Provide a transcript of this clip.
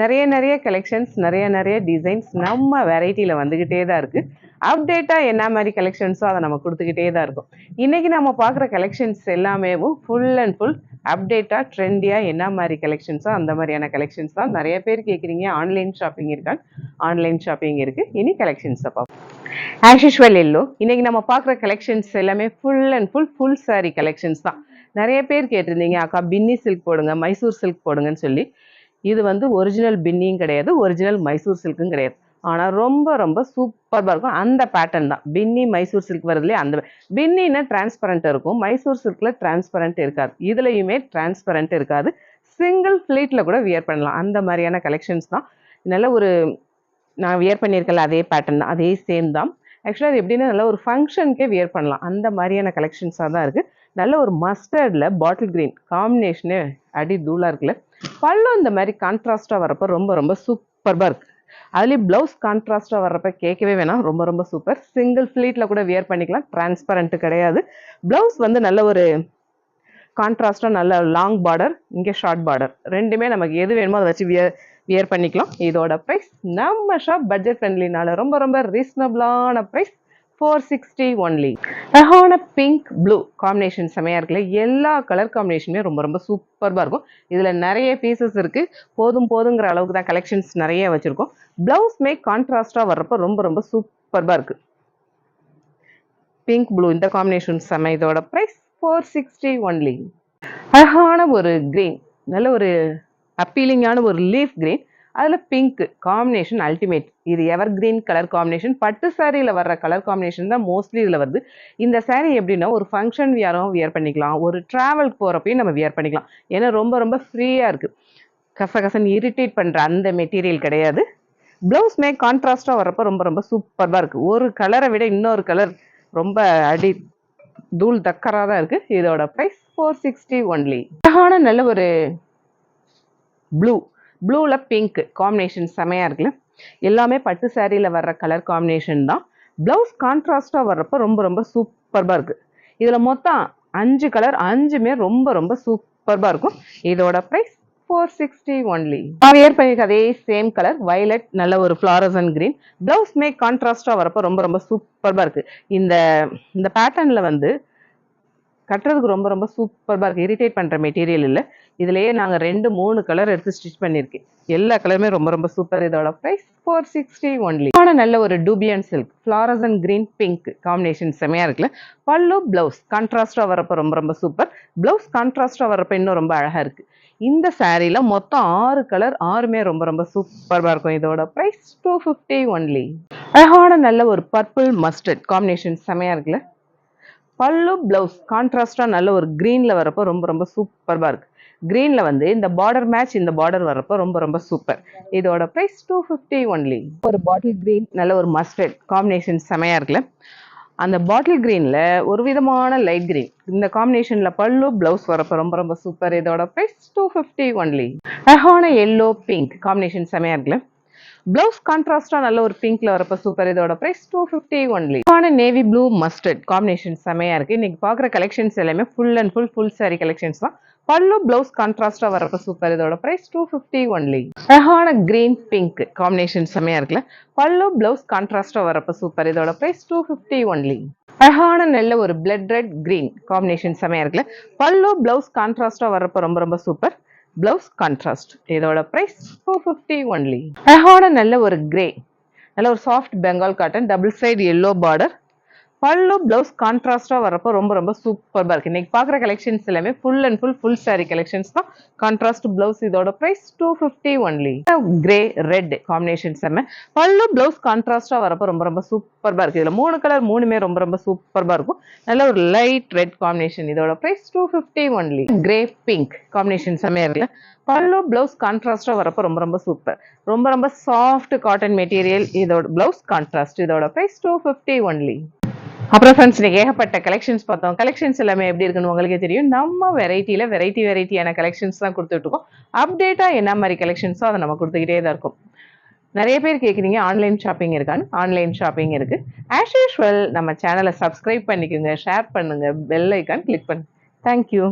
நிறைய நிறைய கலெக்ஷன்ஸ் நிறைய நிறைய டிசைன்ஸ் நம்ம வெரைட்டியில் வந்துக்கிட்டே தான் இருக்குது அப்டேட்டாக என்ன மாதிரி கலெக்ஷன்ஸோ அதை நம்ம கொடுத்துக்கிட்டே தான் இருக்கும். இன்றைக்கி நம்ம பார்க்குற கலெக்ஷன்ஸ் எல்லாமே ஃபுல் அண்ட் ஃபுல் அப்டேட்டாக ட்ரெண்டியாக என்ன மாதிரி கலெக்ஷன்ஸோ அந்த மாதிரியான கலெக்ஷன்ஸ் தான் நிறைய பேர் கேட்குறீங்க. ஆன்லைன் ஷாப்பிங் இருக்கான்னு ஆன்லைன் ஷாப்பிங் இருக்குது இனி கலெக்ஷன்ஸை பார்ப்போம். As usual yellow. இன்றைக்கி நம்ம பார்க்குற கலெக்ஷன்ஸ் எல்லாமே full and full full saree collections தான். நிறைய பேர் கேட்டிருந்தீங்க அக்கா பின்னி சில்க் போடுங்க மைசூர் சில்க் போடுங்கன்னு சொல்லி. இது வந்து ஒரிஜினல் பின்னியும் கிடையாது ஒரிஜினல் மைசூர் சில்க்கும் கிடையாது. ஆனால் ரொம்ப ரொம்ப சூப்பராக இருக்கும். அந்த பேட்டர்ன் தான். பின்னி மைசூர் சில்க் வரதுலேயே அந்த பின்னின்னா டிரான்ஸ்பரண்ட் இருக்கும். மைசூர் சில்கில் டிரான்ஸ்பரண்ட் இருக்காது. இதுலையுமே டிரான்ஸ்பரண்ட் இருக்காது. சிங்கிள் ஃப்ளீட்டில் கூட வியர் பண்ணலாம். அந்த மாதிரியான கலெக்ஷன்ஸ் தான். நல்ல ஒரு நான் வியர் பண்ணியிருக்கல அதே பேட்டர்ன் தான். அதே சேம் தான். ஆக்சுவலாக அது எப்படின்னா நல்ல ஒரு ஃபங்க்ஷனுக்கே வியர் பண்ணலாம். அந்த மாதிரியான கலெக்ஷன்ஸாக தான் இருக்குது நல்ல ஒரு மஸ்டர்டில் பாட்டில் க்ரீன் காம்பினேஷனே அடி தூளாக இருக்குல்ல? பல்லும் இந்த மாதிரி கான்ட்ராஸ்டாக வரப்போ ரொம்ப ரொம்ப சூப்பர்பாக இருக்குது அதுலேயும் ப்ளவுஸ் கான்ட்ராஸ்ட்டாக வர்றப்ப கேட்கவே வேணாம். ரொம்ப ரொம்ப சூப்பர் சிங்கிள் ஃப்ளீட்டில் கூட வியர் பண்ணிக்கலாம். டிரான்ஸ்பரண்ட்டு கிடையாது. ப்ளவுஸ் வந்து நல்ல ஒரு கான்ட்ராஸ்ட்டாக நல்ல லாங் பார்டர் இங்கே ஷார்ட் பார்டர் ரெண்டுமே நமக்கு எது வேணுமோ அதை வச்சு வியர் வியர் பண்ணிக்கலாம். இதோட ப்ரைஸ் நம்ம ஷாப் பட்ஜெட் ஃப்ரெண்ட்லினால ரொம்ப ரொம்ப ரீசனபிளான ப்ரைஸ் ஃபோர் சிக்ஸ்டி ஒன்லி அழகான பிங்க் ப்ளூ காம்பினேஷன் செமையாக இருக்குல்ல? எல்லா கலர் காம்பினேஷனுமே ரொம்ப ரொம்ப சூப்பராக இருக்கும். இதில் நிறைய பீசஸ் இருக்குது போதும் போதுங்கிற அளவுக்கு தான் கலெக்ஷன்ஸ் நிறைய வச்சுருக்கோம். ப்ளவுஸ் மேக் கான்ட்ராஸ்டாக வர்றப்போ ரொம்ப ரொம்ப சூப்பராக இருக்குது பிங்க் ப்ளூ இந்த காம்பினேஷன் செம இதோட ப்ரைஸ் ஃபோர் சிக்ஸ்டி ஒன்லி அழகான ஒரு க்ரீன் நல்ல ஒரு அப்பீலிங்கான ஒரு லீஃப் க்ரீன் அதில் பிங்க் காம்பினேஷன் அல்டிமேட் இது எவர் கிரீன் கலர் காம்பினேஷன் பட்டு சாரியில் வர்ற கலர் காம்பினேஷன் தான் மோஸ்ட்லி இதில் வருது. இந்த சாரீ எப்படின்னா ஒரு ஃபங்க்ஷன் வியரும் வியர் பண்ணிக்கலாம். ஒரு ட்ராவல் போகிறப்பையும் நம்ம வியர் பண்ணிக்கலாம். ஏன்னா ரொம்ப ரொம்ப ஃப்ரீயாக இருக்குது கசகசன் இரிட்டேட் பண்ணுற அந்த மெட்டீரியல் கிடையாது. ப்ளவுஸ் கான்ட்ராஸ்டாக வரப்போ ரொம்ப ரொம்ப சூப்பராக இருக்குது ஒரு கலரை விட இன்னொரு கலர் ரொம்ப அடி தூள் தக்கராக தான் இருக்குது இதோட ப்ரைஸ் ஃபோர் சிக்ஸ்டி ஒன்லி அழகான நல்ல ஒரு ப்ளூ ப்ளூவில் பிங்க் காம்பினேஷன் செமையாக இருக்குல்ல? எல்லாமே பட்டு சேரீயில் வர்ற கலர் காம்பினேஷன் தான். ப்ளவுஸ் கான்ட்ராஸ்டாக வர்றப்போ ரொம்ப ரொம்ப சூப்பர்பாக இருக்குது இதில் மொத்தம் அஞ்சு கலர் அஞ்சுமே ரொம்ப ரொம்ப சூப்பர்பாக இருக்கும். இதோட price four sixty only wear பண்ணியிருக்க அதே சேம் கலர் வயலட் நல்ல ஒரு ஃப்ளாரசன் கிரீன் ப்ளவுஸ் மேக் கான்ட்ராஸ்டாக வரப்போ ரொம்ப ரொம்ப சூப்பர்பாக இருக்குது இந்த இந்த பேட்டர்னில் வந்து கட்டுறதுக்கு ரொம்ப ரொம்ப சூப்பராக இருக்குது இரிட்டேட் பண்ணுற மெட்டீரியல் இல்லை. இதுலேயே நாங்கள் ரெண்டு மூணு கலர் எடுத்து ஸ்டிச் பண்ணியிருக்கேன் எல்லா கலருமே ரொம்ப ரொம்ப சூப்பர் இதோட ப்ரைஸ் ஃபோர் சிக்ஸ்டி ஒன்லி ஆனால் நல்ல ஒரு dupion silk florals and green pink combination செமையாக இருக்குல்ல. பல்லு ப்ளவுஸ் கான்ட்ராஸ்டாக வரப்போ ரொம்ப ரொம்ப சூப்பர் ப்ளவுஸ் கான்ட்ராஸ்டாக வரப்போ இன்னும் ரொம்ப அழகாக இருக்குது இந்த சாரீல மொத்தம் ஆறு கலர் ஆறுமே ரொம்ப ரொம்ப சூப்பராக இருக்கும். இதோட ப்ரைஸ் டூ ஃபிஃப்டி ஒன்லி அழகான நல்ல ஒரு பர்பிள் மஸ்டர்ட் காம்பினேஷன் செமையாக இருக்குல்ல. பல்லு ப்ளவுஸ் கான்ட்ராஸ்டாக நல்ல ஒரு க்ரீனில் வரப்போ ரொம்ப ரொம்ப சூப்பராக இருக்குது க்ரீனில் வந்து இந்த பார்டர் மேட்ச் இந்த பார்டர் வரப்போ ரொம்ப ரொம்ப சூப்பர் இதோட ப்ரைஸ் டூ ஃபிஃப்டி ஒன்லி ஒரு பாட்டில் க்ரீன் நல்ல ஒரு மஸ்டர்ட் காம்பினேஷன் செமையாக இருக்குல்ல. அந்த பாட்டில் க்ரீனில் ஒரு விதமான லைட் க்ரீன் இந்த காம்பினேஷனில் பல்லு ப்ளவுஸ் வரப்போ ரொம்ப ரொம்ப சூப்பர் இதோட ப்ரைஸ் டூ ஃபிஃப்டி ஒன்லி அழகான எல்லோ பிங்க் காம்பினேஷன் செமையாக இருக்குல்ல. பிளவுஸ் கான்ட்ராஸ்டா நல்ல ஒரு பிங்க்ல வரப்ப சூப்பர் இதோட price two fifty only navy blue mustard combination செமையா இருக்கு. இன்னைக்கு பாக்குற கலெக்ஷன்ஸ் எல்லாமே full and full full saree collections தான். பல்லு பிளவுஸ் கான்ட்ராஸ்டா வரப்ப சூப்பர் இதோட பிரைஸ் டூ ஃபிஃப்டி ஒன்லி அழகான கிரீன் பிங்க் காம்பினேஷன் செமையா இருக்குல்ல? பல்லு பிளவுஸ் கான்ட்ராஸ்டா வரப்ப சூப்பர் இதோட பிரைஸ் டூ ஃபிஃப்டி ஒன்லி அழகான நல்ல ஒரு பிளட் ரெட் கிரீன் காம்பினேஷன் செமையா இருக்குல்ல? பல்லு பிளவுஸ் கான்ட்ராஸ்டா வரப்ப ரொம்ப ரொம்ப சூப்பர் பிளவுஸ் கான்ட்ராஸ்ட் இதோட ப்ரைஸ் டூ ஃபிஃப்டி ஒன்லி அழகான நல்ல ஒரு கிரே நல்ல ஒரு soft Bengal cotton double side yellow border பல்லு பிளவுஸ் கான்ட்ராஸ்டா வரப்போ ரொம்ப ரொம்ப சூப்பராக இருக்கு. இன்னைக்கு பாக்குற கலெக்ஷன்ஸ் எல்லாமே full and full full saree collections தான். கான்ட்ராஸ்ட் பிளவுஸ் இதோட price two fifty only grey red combinations எல்லாமே. பல்லு பிளவுஸ் கான்ட்ராஸ்டா வரப்போ ரொம்ப ரொம்ப சூப்பராக இருக்கு. இதுல மூணு கலர் மூணுமே ரொம்ப ரொம்ப சூப்பராக இருக்கும். நல்ல ஒரு லைட் ரெட் காம்பினேஷன் இதோட price two fifty only grey pink combination செம்மையா இருக்குல்ல. பல்லு பிளவுஸ் கான்ட்ராஸ்டா வரப்போ ரொம்ப ரொம்ப சூப்பர் ரொம்ப ரொம்ப சாஃப்ட் காட்டன் மெட்டீரியல் இதோட பிளவுஸ் கான்ட்ராஸ்ட் இதோட பிரைஸ் டூ ஃபிஃப்டி ஒன்லி அப்புறம் ஃப்ரெண்ட்ஸ் இன்னைக்கு ஏகப்பட்ட கலெக்ஷன்ஸ் பார்த்தோம். கலெக்ஷன்ஸ் எல்லாமே எப்படி இருக்குன்னு உங்களுக்கே தெரியும். நம்ம வெரைட்டியில் வெரைட்டி வெரைட்டியான கலெக்ஷன்ஸ் தான் கொடுத்துட்ருக்கோம் அப்டேட்டாக என்ன மாதிரி கலெக்ஷன்ஸோ அதை நம்ம கொடுத்துக்கிட்டே தான் இருக்கும். நிறைய பேர் கேட்குறீங்க ஆன்லைன் ஷாப்பிங் இருக்கான்னு. ஆன்லைன் ஷாப்பிங் இருக்கு. ஆஸ் யூஷுவல் நம்ம சேனலை சப்ஸ்கிரைப் பண்ணிக்கோங்க ஷேர் பண்ணுங்கள் பெல் ஐக்கான் கிளிக் பண்ணு. Thank you